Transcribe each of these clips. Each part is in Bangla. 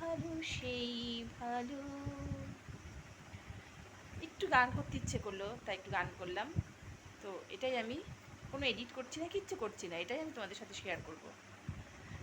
ভালো, সেই ভালো। একটু গান করতে ইচ্ছে করল, তাই একটু গান করলাম। তো এটাই আমি কোনো এডিট করছি না, কিচ্ছু করছি না, এটাই আমি তোমাদের সাথে শেয়ার করব।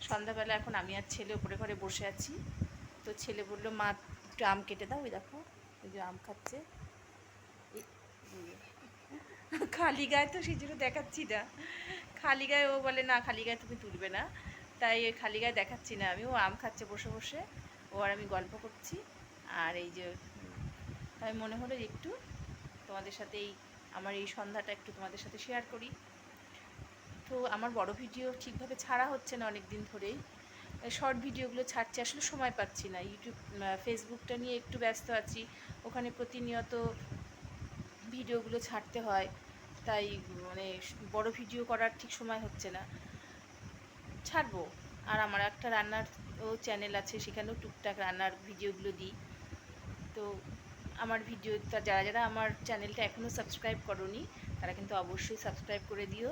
সন্ধ্যাবেলা এখন আমি আর ছেলে উপরে ঘরে বসে আছি। তো ছেলে বলল, মা, একটু আম কেটে দাও, ওই দেখো ওই যে আম খাচ্ছে। খালি গায়ে তো সেই জন্য দেখাচ্ছি না। খালি গায়ে ও বলে, না, খালি গায়ে তুমি তুলবে না। তাই খালি গায়ে দেখাচ্ছি না আমি। ও আম খাচ্ছে বসে বসে। ও আর আমি গল্প করছি। আর এই যে, তাই মনে হলো একটু তোমাদের সাথে এই আমার এই সন্ধ্যাটা একটু তোমাদের সাথে শেয়ার করি। তো আমার বড় ভিডিও ঠিকভাবে ছাড়া হচ্ছে না অনেক দিন ধরেই শর্ট ভিডিওগুলো ছাড়ছি, আসলে সময় পাচ্ছি না। ইউটিউব ফেসবুকটা নিয়ে একটু ব্যস্ত আছি। ওখানে প্রতিনিয়ত ভিডিওগুলো ছাড়তে হয়। তাই মানে বড় ভিডিও করার ঠিক সময় হচ্ছে না। ছাড়বো। আর আমার একটা রান্নার ও চ্যানেল আছে, সেখানেও টুকটাক রান্নার ভিডিওগুলো দিই। তো আমার ভিডিওটা যারা যারা আমার চ্যানেলটা এখনও সাবস্ক্রাইব করনি, তারা কিন্তু অবশ্যই সাবস্ক্রাইব করে দিও।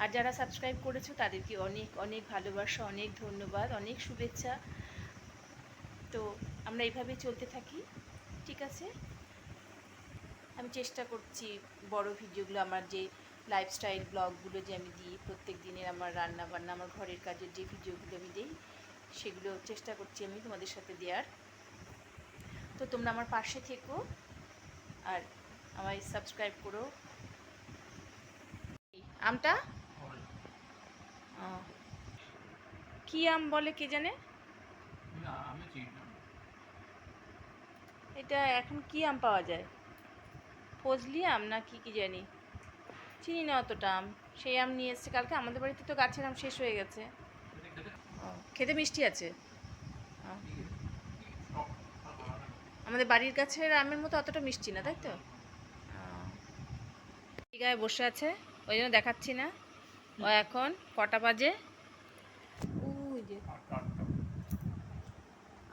আর যারা সাবস্ক্রাইব করেছ, তাদেরকে অনেক অনেক ভালোবাসা, অনেক ধন্যবাদ, অনেক শুভেচ্ছা। তো আমরা এইভাবে চলতে থাকি, ঠিক আছে? আমি চেষ্টা করছি বড় ভিডিওগুলো আমার যে লাইফস্টাইল ব্লগগুলো যে আমি দিই প্রত্যেক দিনের আমার রান্না বান্না আমার ঘরের কাজের যে ভিডিওগুলো আমি দিই সেগুলো চেষ্টা করছি আমি তোমাদের সাথে দেওয়ার তো তোমরা আমার পাশে থেকো আর আমায় সাবস্ক্রাইব করো। আমটা। কি আম বলে কে জানে? এটা এখন কি আম পাওয়া যায়? ফজলি আম না কি কি জানি। চিনি না অতটা। আম সেই আম নিয়ে এসছে কালকে। আমাদের বাড়িতে তো গাছের আম শেষ হয়ে গেছে। খেতে মিষ্টি আছে। আমাদের বাড়ির গাছের আমের মতো অতটা মিষ্টি না তাই তো। গায়ে বসে আছে। ওই জন্য দেখাচ্ছি না। ও এখন কটা বাজে?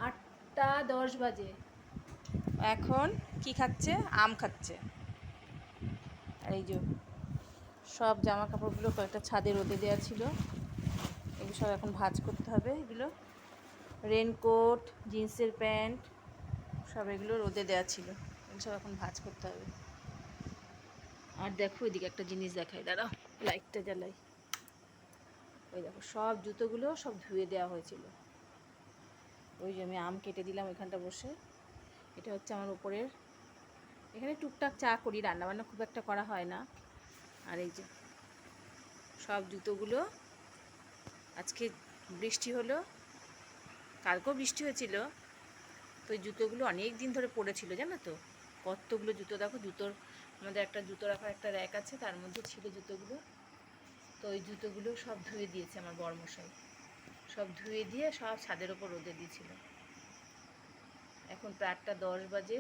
আটটা দশ বাজে। এখন কি খাচ্ছে? আম খাচ্ছে। আর এই যে সব জামা কাপড়গুলো কয়েকটা ছাদে রোদে দেওয়া ছিল। এগুলো সব এখন ভাজ করতে হবে এগুলো। রেনকোট, জিন্সের প্যান্ট, সব এগুলো রোদে দেওয়া ছিল। এগুলো সব এখন ভাজ করতে হবে। আর দেখো ওইদিকে একটা জিনিস দেখাই, দাঁড়াও, লাইটটা জ্বালাই। ওই দেখো, সব জুতোগুলো সব ধুয়ে দেওয়া হয়েছিল। ওই যে আমি আম কেটে দিলাম ওইখানটা বসে। এটা হচ্ছে আমার উপরের। এখানে টুকটাক চা করি, রান্নাবান্না খুব একটা করা হয় না। আর এই যে সব জুতোগুলো। আজকে বৃষ্টি হলো, কালকেও বৃষ্টি হয়েছিল, তো ওই জুতোগুলো অনেক দিন ধরে পড়েছিল, জানো তো? কতগুলো জুতো দেখো, জুতোর আমাদের একটা জুতো রাখার একটা র্যাক আছে, তার মধ্যে ছিল জুতোগুলো। তো ওই জুতোগুলো সব ধুয়ে দিয়েছে আমার বড়মশাই সব ধুয়ে দিয়ে সব ছাদের ওপর রোদে দিয়েছিল। এখন প্রায় আটটা দশ বাজে।